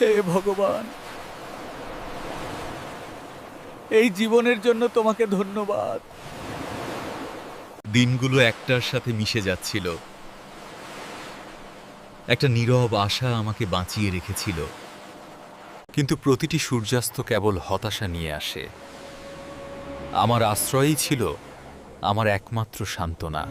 হে ভগবান, এই জীবনের জন্য তোমাকে ধন্যবাদ। দিনগুলো একটার সাথে মিশে যাচ্ছিল। একটা নীরব আশা আমাকে বাঁচিয়ে রেখেছিল। কিন্তু প্রতিটি সূর্যাস্ত কেবল হতাশা নিয়ে আসে। আমার আশ্রয়ই ছিল আমার একমাত্র সান্ত্বনা।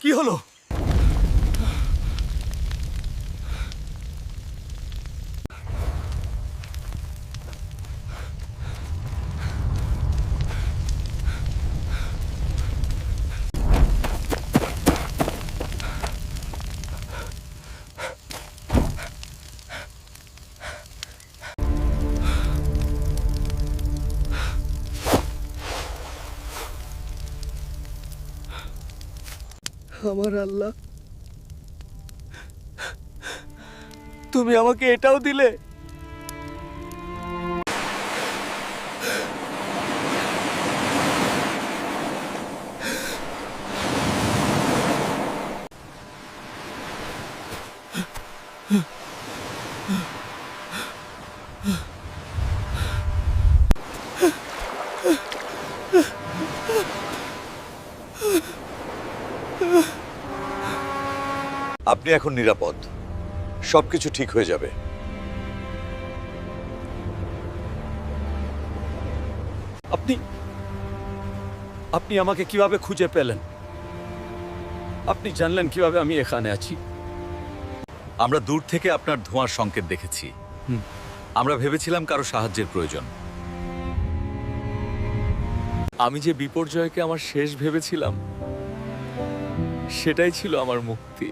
কি হলো? আমার আল্লাহ তুমি আমাকে এটাও দিলে আপনি এখন নিরাপদ। সবকিছু ঠিক হয়ে যাবে। আপনি আপনি আমাকে কীভাবে খুঁজে পেলেন? আপনি জানলেন কীভাবে আমি এখানে আছি? আমরা দূর থেকে আপনার ধোঁয়ার সংকেত দেখেছি। আমরা ভেবেছিলাম কারও সাহায্যের প্রয়োজন। আমি যে বিপর্যয়কে আমার শেষ ভেবেছিলাম সেটাই ছিল আমার মুক্তি।